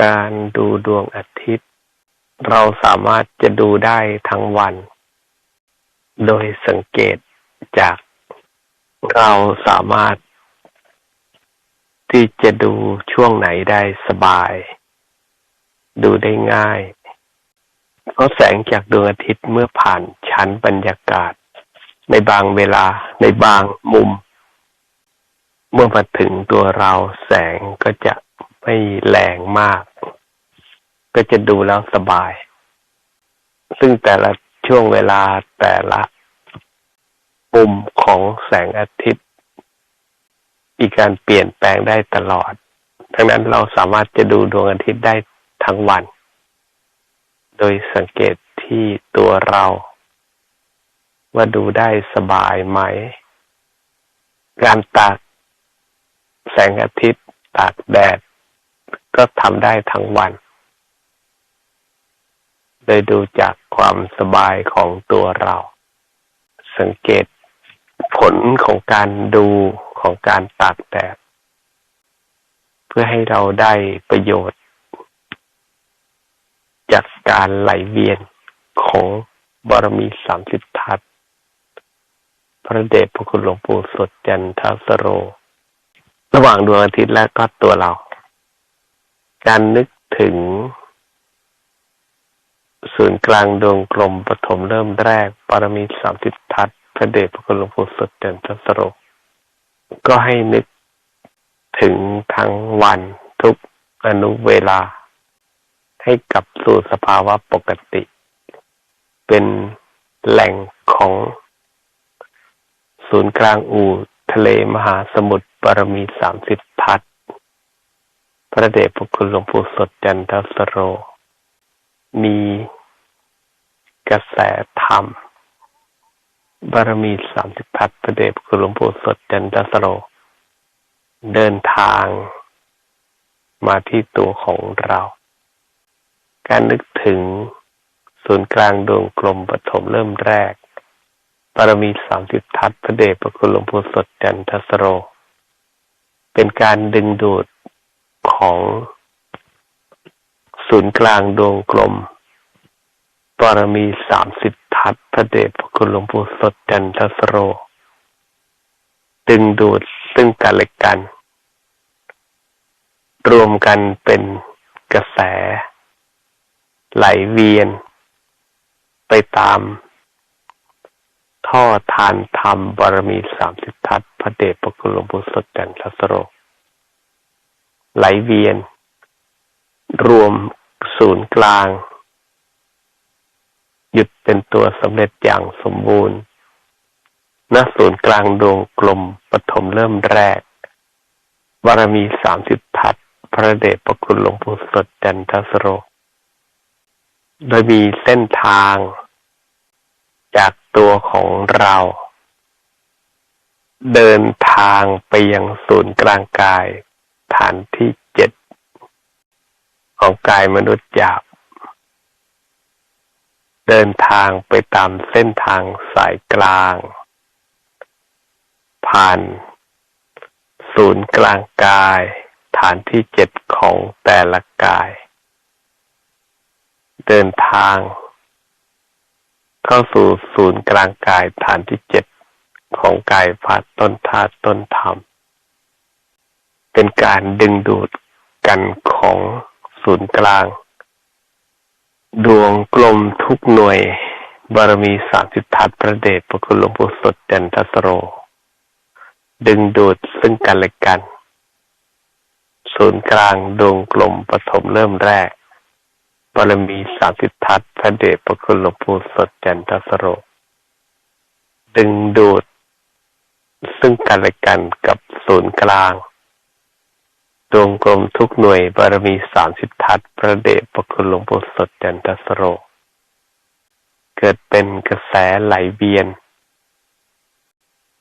การดูดวงอาทิตย์ เราสามารถจะดูได้ทั้งวัน โดยสังเกตจากเราสามารถ ที่จะดูช่วงไหนได้สบาย ดูได้ง่าย เพราะแสงจากดวงอาทิตย์เมื่อผ่านชั้นบรรยากาศ ในบางเวลาในบางมุม เมื่อมาถึงตัวเราแสงก็จะ ไม่แรงมาก ก็จะดูแล้วสบาย ซึ่งแต่ละช่วงเวลาแต่ละมุมของแสงอาทิตย์มีการเปลี่ยนแปลงได้ตลอดดังนั้นเราสามารถจะดูดวงอาทิตย์ได้ทั้งวัน โดยสังเกตที่ตัวเรา ว่าดูได้สบายไหม การตากแสงอาทิตย์ตากแดด ก็ทำได้ทั้งวัน โดยดูจากความสบายของตัวเรา สังเกตผลของการดูของการตากแดดเพื่อให้เราได้ประโยชน์ จากการไหลเวียนของบารมีสามสิบทัศพระเดชพระคุณหลวงปู่สดจันทสโร ระหว่างดวงอาทิตย์และก็ตัวเรา การนึกถึง ศูนย์กลางดวงกลมปฐมเริ่มแรกปารมีสามสิบทัศพระเดชพระคุณหลวงปู่สดจันทัสโรก็ให้นึกถึงทั้งวันทุกอนุเวลา ให้กลับสู่สภาวะปกติ เป็นแหล่งของศูนย์กลางอู่ทะเลมหาสมุทรปรมีสามสิบทัศ พระเดชพระคุณหลวงปู่สดจันทสโร มีกระแสธรรม บารมีสามสิบทัศน์พระเดชพระคุณหลวงปู่สดจันทสโร เดินทางมาที่ตัวของเรา การนึกถึงศูนย์กลางดวงกลมปฐมเริ่มแรกบารมีสามสิบทัศพระเดชพระคุณหลวงปู่สดจันทสโร เป็นการดึงดูด ของศูนย์กลางดวงกลมบารมีสามสิบทัศพระเดชพระคุณหลวงปู่สดจันทสโร ดึงดูดซึ่งกันและกัน รวมกันเป็นกระแส ไหลเวียน ไปตาม ท่อทานธรรมบารมีสามสิบทัศพระเดชพระคุณหลวงปู่สดจันทสโร ไหลเวียน รวมศูนย์กลาง หยุดเป็นตัวสำเร็จอย่างสมบูรณ์ณศูนย์กลางดวงกลมปฐมเริ่มแรกบารมีสามสิบทัศพระเดชพระคุณหลวงปู่สดจันทสโร โดยมีเส้นทาง จากตัวของเรา เดินทางไปยังศูนย์กลางกาย ฐานที่เจ็ดของกายมนุษย์หยาบ เดินทางไปตามเส้นทางสายกลาง ผ่านศูนย์กลางกาย ฐานที่เจ็ดของแต่ละกาย เดินทาง เข้าสู่ศูนย์กลางกายฐานที่เจ็ดของกายพัดต้นธาตุต้นธรรม เป็นการดึงดูดกันของศูนย์กลาง ดวงกลมทุกหน่วย บารมีสามสิบทัศน์พระเดชพระคุณหลวงปู่สดจันทสโร ดึงดูดซึ่งกันและกัน ศูนย์กลางดวงกลมปฐมเริ่มแรก บารมีสามสิบทัศพระเดชพระคุณหลวงปู่สดจันทสโร ดึงดูดซึ่งกันและกันกับศูนย์กลาง ดวงกลมทุกหน่วยบารมีสามสิบทัศน์พระเดชพระคุณหลวงปู่สดจันทสโร เกิดเป็นกระแสไหลเวียน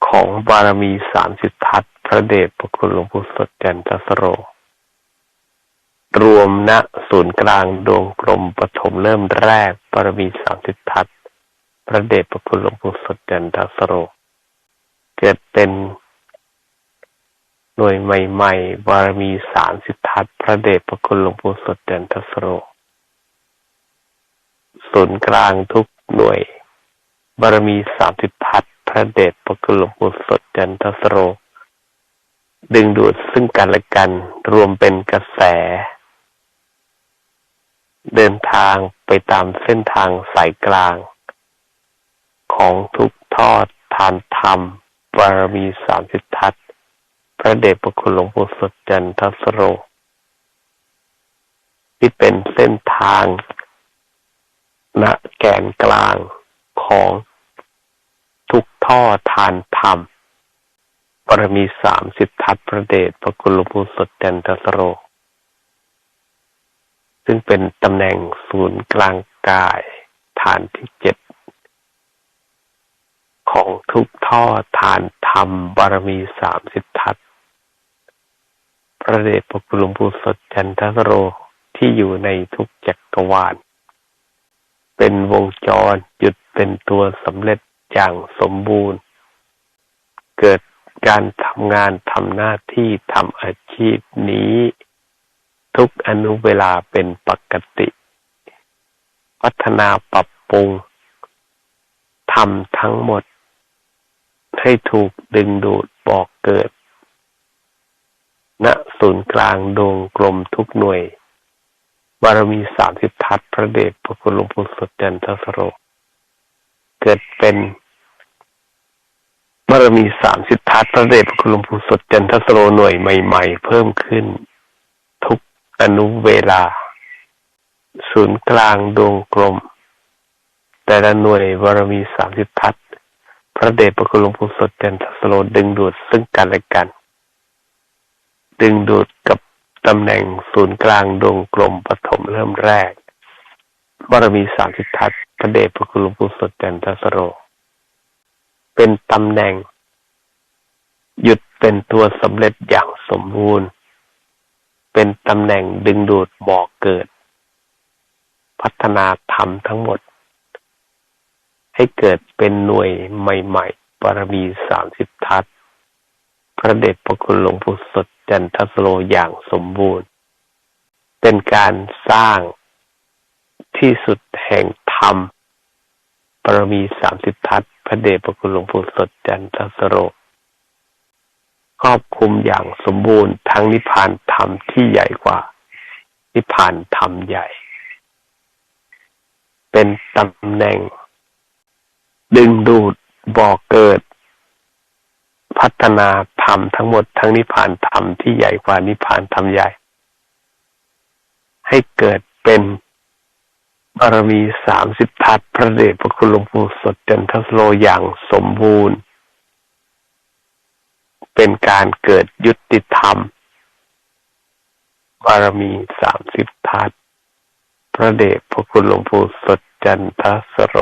ของบารมีสามสิบทัศพระเดชพระคุณหลวงปู่สดจันทสโร รวมณศูนย์กลางดวงกลมปฐมเริ่มแรกบารมีสามสิบทัศพระเดชพระคุณหลวงปู่สดจันทสโร เกิดเป็น หน่วยใหม่ๆ บารมีสามสิบทัศน์พระเดชพระคุณหลวงปู่สดเด่นทัสโรศูนย์กลางทุกหน่วย บารมีสามสิบทัศน์พระเดชพระคุณหลวงปู่สดเด่นทัสโร ดึงดูดซึ่งกันและกันรวมเป็นกระแส เดินทางไปตามเส้นทางสายกลาง ของทุกทอดทานธรรม บารมีสามสิบทัศน์ พระเดชพระคุณหลวงปู่สดจันทสโร ที่เป็นเส้นทางณแกนกลางของทุกท่อทานธรรมบารมีสามสิบทัศพระเดชพระคุณหลวงปู่สดจันทสโร ซึ่งเป็นตำแหน่งศูนย์กลางกายฐานที่เจ็ดของทุกท่อทานธรรมบารมีสามสิบทัศ พระเดชพระคุณหลวงปู่สดจันทสโรที่อยู่ในทุกจักรวาล เป็นวงจรหยุดเป็นตัวสำเร็จอย่างสมบูรณ์ เกิดการทำงานทำหน้าที่ทำอาชีพนี้ ทุกอนุเวลาเป็นปกติ พัฒนาปรับปรุงทำทั้งหมด ให้ถูกดึงดูดบอกเกิด ณศูนย์กลางดวงกลมทุกหน่วย บารมีสามสิบทัศพระเดชพระคุณหลวงปู่สดจันทสโร เกิดเป็นบารมีสามสิบทัศพระเดชพระคุณหลวงปู่สดจันทสโรหน่วยใหม่ ๆ เพิ่มขึ้น ทุกอนุเวลา ศูนย์กลางดวงกลม แต่ละหน่วยบารมีสามสิบทัศพระเดชพระคุณหลวงปู่สดจันทสโรดึงดูดซึ่งกันและกัน ดึงดูดกับตำแหน่งศูนย์กลางดวงกลมปฐมเริ่มแรก บารมีสามสิทัศพระเดชพระคุณหลวงปู่สดจันทสโร เป็นตำแหน่ง หยุดเป็นตัวสำเร็จอย่างสมบูรณ์ เป็นตำแหน่งดึงดูดบ่อเกิด พัฒนาธรรมทั้งหมด ให้เกิดเป็นหน่วยใหม่ ๆ บารมีสามสิบทัศพระเดชพระคุณหลวงปู่สด จันทสโลอย่างสมบูรณ์ เป็นการสร้างที่สุดแห่งธรรมบารมีสามสิบทัศพระเดชพระคุณหลวงปู่สดจันทสโรครอบคลุมอย่างสมบูรณ์ทั้งนิพพานธรรมที่ใหญ่กว่า นิพพานธรรมใหญ่ เป็นตำแหน่ง ดึงดูดบ่อกเกิด พัฒนาธรรมทั้งหมดทั้งนิพพานธรรมที่ใหญ่กว่านิพพานธรรมใหญ่ ให้เกิดเป็นบารมีสามสิบทัศพระเดชพระคุณหลวงปู่สดจันทสโลอย่างสมบูรณ์ เป็นการเกิดยุติธรรม บารมีสามสิบทัศพระเดชพระคุณหลวงปู่สดจันทสโร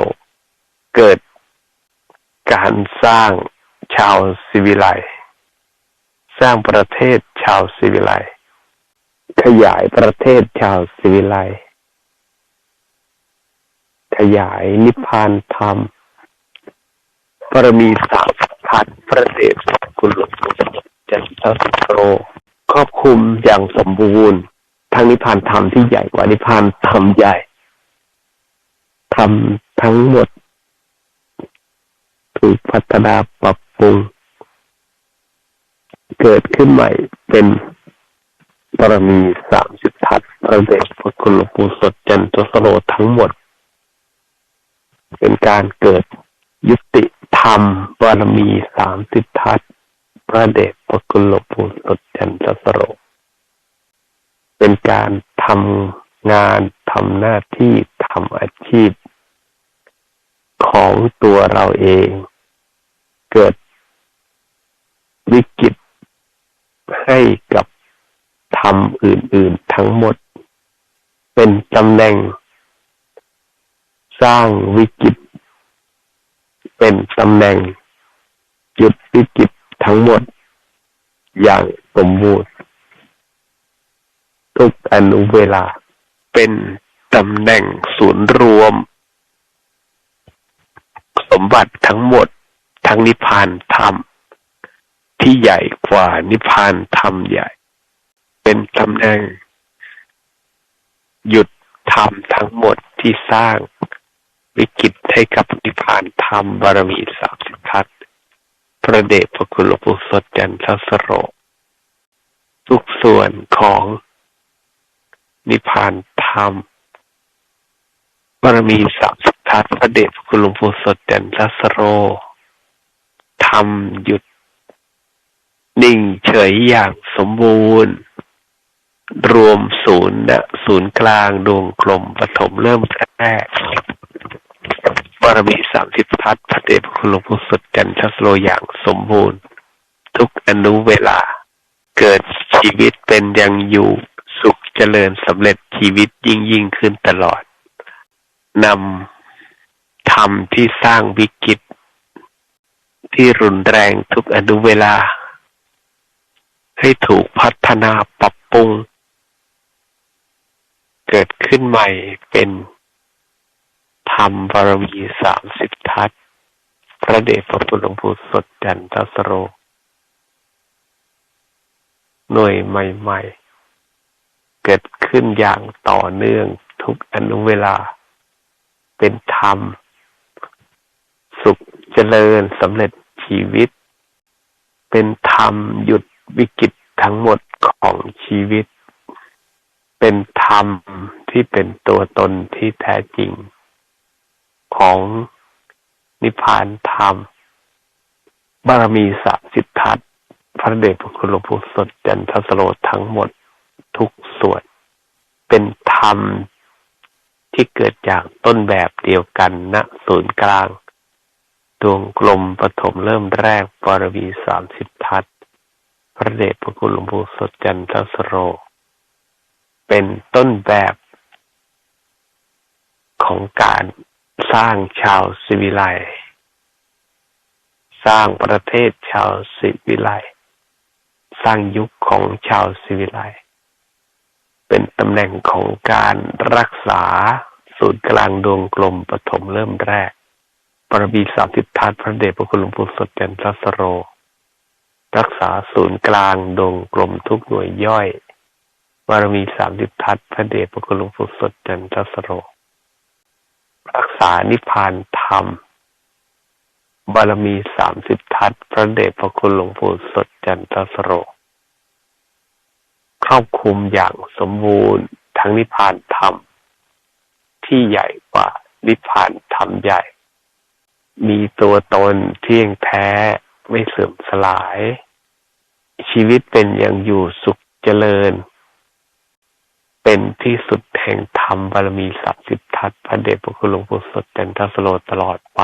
เกิดการสร้าง ชาวสิวิไลสร้างประเทศชาวสิวิไลขยายประเทศชาวสิวิไลขยายนิพพานธรรมปรมีสามพันประเดชคุลจันทสโรครอบคลุมอย่างสมบูรณ์ทั้งนิพพานธรรมที่ใหญ่กว่านิพพานธรรมใหญ่ทำทั้งหมด ถูกพัฒนาปรับ ปรุง เกิดขึ้นใหม่เป็นบารมีสามสิบทัศพระเดชพระคุณหลวงปู่สดจันทสโรทั้งหมด เป็นการเกิดยุติธรรมบารมีสามสิบทัศพระเดชพระคุณหลวงปู่สดจันทสโร เป็นการทำงานทำหน้าที่ทำอาชีพ ของตัวเราเอง เกิด วิกฤตให้กับธรรมอื่น ๆ ทั้งหมด เป็นตำแหน่ง สร้างวิกฤตเป็นตำแหน่งหยุดวิกฤตทั้งหมด อย่างสมบูรณ์ทุกอนุเวลาเป็นตำแหน่งศูนย์รวม สมบัติทั้งหมด ทั้งนิพพานธรรม ที่ใหญ่กว่านิพพานธรรมใหญ่ เป็นตำแหน่ง หยุดธรรมทั้งหมดที่สร้างวิกฤตให้กับนิพพานธรรมบารมีสามสิบทัศพระเดชพระคุณหลวงปู่สดจันทสโรทุกส่วนของนิพพานธรรมบารมีสามสิบทัศพระเดชพระคุณหลวงปู่สดจันทสโรทำหยุด นิ่งเฉยอย่างสมบูรณ์ รวมศูนย์นะศูนย์กลางดวงกลมปฐมเริ่มแรกบารมีสามสิบทัศน์พระเดชพระคุณหลวงปู่สดจันทสโรอย่างสมบูรณ์ ทุกอนุเวลา เกิดชีวิตเป็นยังอยู่สุขเจริญสำเร็จชีวิตยิ่งยิ่งขึ้นตลอดนำธรรมที่สร้างวิกฤตที่รุนแรงทุกอนุเวลา ให้ถูกพัฒนาปรับปรุง เกิดขึ้นใหม่เป็นธรรมบารมีสามสิบทัศพระเดชพระคุณหลวงปู่สดจันทสโร หน่วยใหม่ ๆ เกิดขึ้นอย่างต่อเนื่องทุกอนุเวลา เป็นธรรม สุขเจริญสำเร็จชีวิต เป็นธรรมหยุด วิกฤตทั้งหมดของชีวิต เป็นธรรมที่เป็นตัวตนที่แท้จริง ของนิพพานธรรม บารมีสามสิทธัตพระเดชพระคุณหลวงปู่สดจันทสโรทั้งหมดทุกส่วน เป็นธรรมที่เกิดจากต้นแบบเดียวกันณศูนย์กลาง ดวงกลมปฐมเริ่มแรกบารมีสามสิบทัศน์ พระเดชพระคุณหลวงปู่สดจันทสโร เป็นต้นแบบของการสร้างชาวสิวิไลสร้างประเทศชาวสิวิไลสร้างยุคของชาวสิวิไลเป็นตำแหน่งของการรักษาศูนย์กลางดวงกลมปฐมเริ่มแรก ประบีสามสิบทัศพระเดชพระคุณหลวงปู่สดจันทสโร รักษาศูนย์กลางดวงกลมทุกหน่วยย่อย บารมีสามสิบทัศพระเดชพระคุณหลวงปู่สดจันทสโร รักษานิพพานธรรม บารมีสามสิบทัศพระเดชพระคุณหลวงปู่สดจันทสโร ครอบคลุมอย่างสมบูรณ์ทั้งนิพพานธรรม ที่ใหญ่กว่านิพพานธรรมใหญ่ มีตัวตนเที่ยงแท้ ไม่เสื่อมสลาย ชีวิตเป็นอย่างอยู่สุขเจริญ เป็นที่สุดแห่งธรรมบารมีสัพสิบทัศพระเดชพระคุณหลวงปู่สดจันทัศโลตลอดไป